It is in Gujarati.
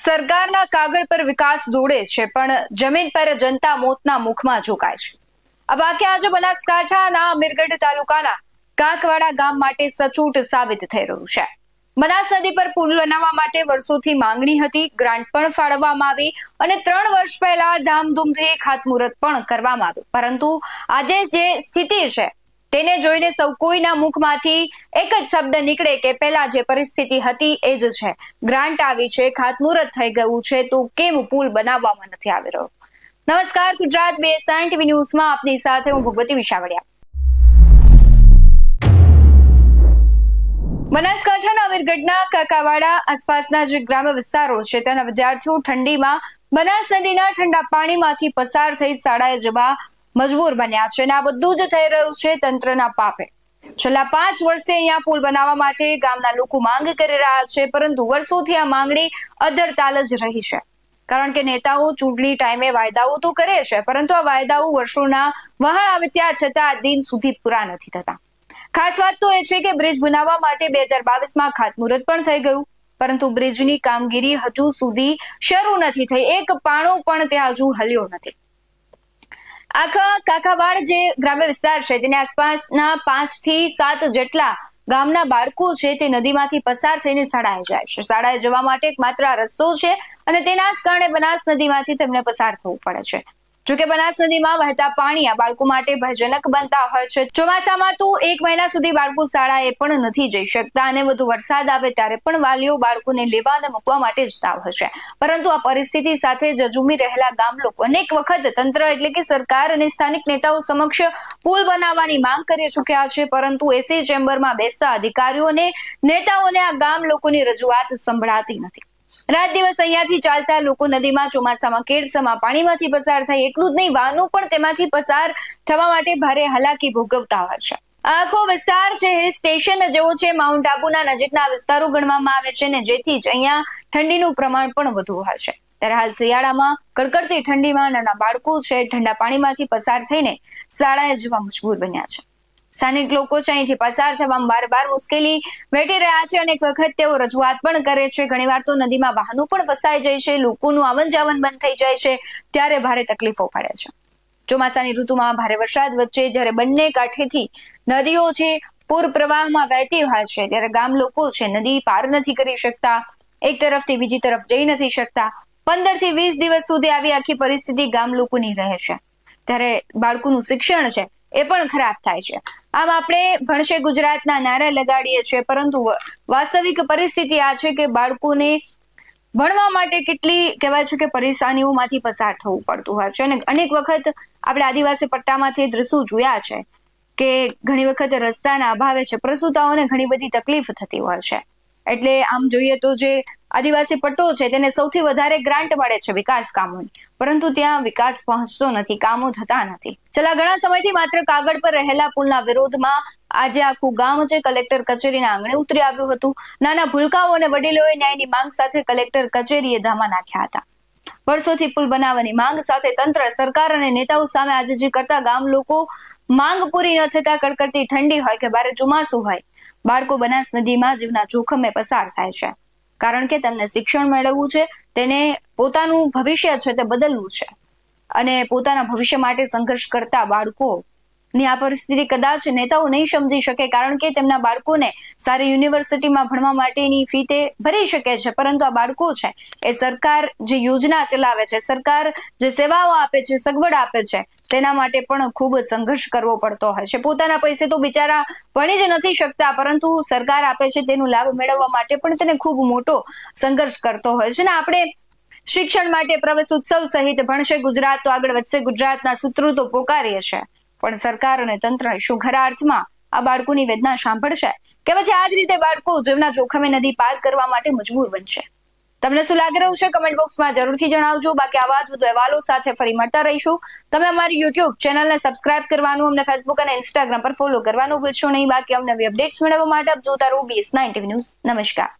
સરકારના કાગળ પર વિકાસ દોડે છે, પણ જમીન પર જનતા મોતના મુખમાં ઝુકાય છે. આ વાક્ય આજે બનાસકાંઠાના અમીરગઢ તાલુકાના કાકવાડા ગામ માટે સચોટ સાબિત થઈ રહ્યું છે. બનાસ નદી પર પુલ બનાવવા માટે વર્ષોથી માંગણી હતી, ગ્રાન્ટ પણ ફાળવવામાં આવી અને ત્રણ વર્ષ પહેલા ધામધૂમથી ખાતમુહૂર્ત પણ કરવામાં આવ્યું. પરંતુ આજે જે સ્થિતિ છે તેને જોઈને સૌ કોઈના મુખમાંથી એક જ શબ્દ નીકળે કે પહેલા જે પરિસ્થિતિ હતી એ જ છે. ગ્રાન્ટ આવી છે, ખાતમુહૂર્ત થઈ ગયું છે, તો કેમ પુલ બનાવવામાં નથી આવી રહ્યો? નમસ્કાર, ગુજરાત બે ટીવી ન્યૂઝમાં આપની સાથે હું ભગવતી વિશાવડિયા. બનાસકાંઠાના અમીરગઢના કાકાવાડા આસપાસના જે ગ્રામ્ય વિસ્તારો છે તેના વિદ્યાર્થીઓ ઠંડીમાં બનાસ નદીના ઠંડા પાણીમાંથી પસાર થઈ શાળાએ જવા મજબૂર બન્યા છે અને આ બધું જ થઈ રહ્યું છે તંત્રના પાપે. છેલ્લા પાંચ વર્ષથી અહીંયા પુલ બનાવવા માટે ગામના લોકો માંગ કરી રહ્યા છે, પરંતુ વર્ષોથી આ માંગણી અધરતાલ જ રહી છે. કારણ કે નેતાઓ ચૂંટણી ટાઈમે વાયદાઓ તો કરે છે, પરંતુ આ વાયદાઓ વર્ષોના વહાણ આવે ત્યાં છતાં દિન સુધી પૂરા નથી થતા. ખાસ વાત તો એ છે કે બ્રિજ બનાવવા માટે બે હજાર બાવીસમાં ખાતમુહૂર્ત પણ થઈ ગયું, પરંતુ બ્રિજની કામગીરી હજુ સુધી શરૂ નથી થઈ. એક પાણો પણ ત્યાં હજુ હલ્યો નથી. આખા કાકાવાડ જે ગ્રામ્ય વિસ્તાર છે, તેની આસપાસના પાંચથી સાત જેટલા ગામના બાળકો છે, તે નદીમાંથી પસાર થઈને શાળાએ જાય છે. શાળાએ જવા માટે એક માત્ર રસ્તો છે અને તેના જ કારણે બનાસ નદીમાંથી તેમને પસાર થવું પડે છે. જોકે બનાસ નદીમાં વહેતા પાણી આ બાળકો માટે ભયજનક બનતા હોય છે. ચોમાસામાં તો એક મહિના સુધી બાળકો શાળાએ પણ નથી જઈ શકતા અને વધુ વરસાદ આવે ત્યારે પણ વાલીઓ બાળકોને લેવા અને મૂકવા માટે જતા હોય છે પરંતુ આ પરિસ્થિતિ સાથે જજુમી રહેલા ગામ લોકો અનેક વખત તંત્ર એટલે કે સરકાર અને સ્થાનિક નેતાઓ સમક્ષ પુલ બનાવવાની માંગ કરી ચૂક્યા છે. પરંતુ એસી ચેમ્બરમાં બેસતા અધિકારીઓ અને નેતાઓને આ ગામ લોકોની રજૂઆત સંભળાતી નથી. રાત દિવસ અહીંયાથી ચાલતા લોકો નદીમાં, ચોમાસામાં કેડસમાં પાણીમાંથી પસાર થાય એટલું જ નહીં વાનો પણ તેમાંથી પસાર થવા માટે ભારે હાલાકી ભોગવતા હોય છે. આખો વિસ્તાર છે, હિલ સ્ટેશન જેવો છે, માઉન્ટ આબુના નજીકના વિસ્તારો ગણવામાં આવે છે ને જેથી જ અહીંયા ઠંડીનું પ્રમાણ પણ વધુ છે. ત્યારે હાલ શિયાળામાં કડકડતી ઠંડીમાં નાના બાળકો છે, ઠંડા પાણીમાંથી પસાર થઈને શાળાએ જવા મજબૂર બન્યા છે. સ્થાનિક લોકો છે, અહીંથી પસાર થવામાં બાર બાર મુશ્કેલી વેઠી રહ્યા છે અને એક વખત તેઓ રજૂઆત પણ કરે છે. ઘણીવાર તો નદીમાં વાહનો પણ ફસાઈ જાય છે, લોકોનું આવન જાવન બંધ થઈ જાય છે, ત્યારે ભારે તકલીફો પડે છે. ચોમાસાની ઋતુમાં ભારે વરસાદ વચ્ચે જ્યારે બંને કાંઠેથી નદીઓ છે, પૂર પ્રવાહમાં વહેતી હોય છે, ત્યારે ગામ લોકો છે, નદી પાર નથી કરી શકતા, એક તરફથી બીજી તરફ જઈ નથી શકતા. પંદરથી વીસ દિવસ સુધી આવી આખી પરિસ્થિતિ ગામ લોકોની રહે છે. ત્યારે બાળકોનું શિક્ષણ છે એ પણ ખરાબ થાય છે. આમ આપણે ભણશે ગુજરાતના નારા લગાડીએ છીએ, પરંતુ વાસ્તવિક પરિસ્થિતિ આ છે કે બાળકોને ભણવા માટે કેટલી, કહેવાય છે કે પરેશાનીઓમાંથી પસાર થવું પડતું હોય છે. અને અનેક વખત આપણે આદિવાસી પટ્ટામાંથી દ્રશ્યો જોયા છે કે ઘણી વખત રસ્તાના અભાવે છે, પ્રસૂતાઓને ઘણી બધી તકલીફ થતી હોય છે. એટલે આમ જોઈએ તો જે આદિવાસી પટ્ટો છે તેને સૌથી વધારે ગ્રાન્ટ મળે છે વિકાસ કામોની. પરંતુ ત્યાં વિકાસ પહોંચતો નથી, કામો થતા નથી. છેલ્લા ઘણા સમયથી માત્ર કાગળ પર રહેલા પુલના વિરોધમાં આજે આખું ગામ છે કલેક્ટર કચેરીના આંગણે ઉતરી આવ્યું હતું. નાના ભૂલકાઓ અને વડીલોએ ન્યાયની માંગ સાથે કલેક્ટર કચેરીએ ધામા નાખ્યા હતા. વર્ષોથી પુલ બનાવવાની માંગ સાથે તંત્ર, સરકાર અને નેતાઓ સામે આજે જે કરતા ગામ લોકો માંગ પૂરી ન થતા કડકડતી ઠંડી હોય કે ભારે ચોમાસું હોય, બાળકો બનાસ નદીમાં જીવના જોખમે પસાર થાય છે. કારણ કે તેમને શિક્ષણ મેળવવું છે, તેને પોતાનું ભવિષ્ય છે તે બદલવું છે. અને પોતાના ભવિષ્ય માટે સંઘર્ષ કરતા બાળકો ની આ પરિસ્થિતિ કદાચ નેતાઓ નહીં સમજી શકે, કારણ કે તેમના બાળકોને સારી યુનિવર્સિટીમાં ભણવા માટેની ફી તે ભરી શકે છે, પરંતુ આ બાળકો છે, એ સરકાર જે યોજના ચલાવે છે, સરકાર જે સેવાઓ આપે છે, સગવડ આપે છે, તેના માટે પણ ખૂબ સંઘર્ષ કરવો પડતો હોય છે. પોતાના પૈસે તો બિચારા ભણી જ નથી શકતા, પરંતુ સરકાર આપે છે, તેનો લાભ મેળવવા માટે પણ તેને ખૂબ મોટો સંઘર્ષ કરતો હોય છે. ને આપણે શિક્ષણ માટે પ્રવેશ ઉત્સવ સહિત ભણશે ગુજરાત, તો આગળ વધશે ગુજરાતના સૂત્રો તો પોકારીએ છે. પણ સરકાર અને તંત્ર શું ખરા અર્થમાં આ બાળકોની વેદના સાંભળશે કે પછી આ જ રીતે બાળકો જીવના જોખમે નદી પાર કરવા માટે મજબૂર બનશે. તમને શું લાગી રહ્યું છે? કમેન્ટ બોક્સમાં જરૂરથી જણાવજો. બાકી આવા જ વધુ અહેવાલો સાથે ફરી મળતા રહીશું. તમે અમારી યુટ્યુબ ચેનલને સબસ્ક્રાઇબ કરવાનું, અમને ફેસબુક અને ઇન્સ્ટાગ્રામ પર ફોલો કરવાનું ભૂલશો નહીં. બાકી અમને અપડેટ્સ મેળવવા માટે આપ જોતા રહો બીએસ નાઇન ન્યૂઝ નમસ્કાર.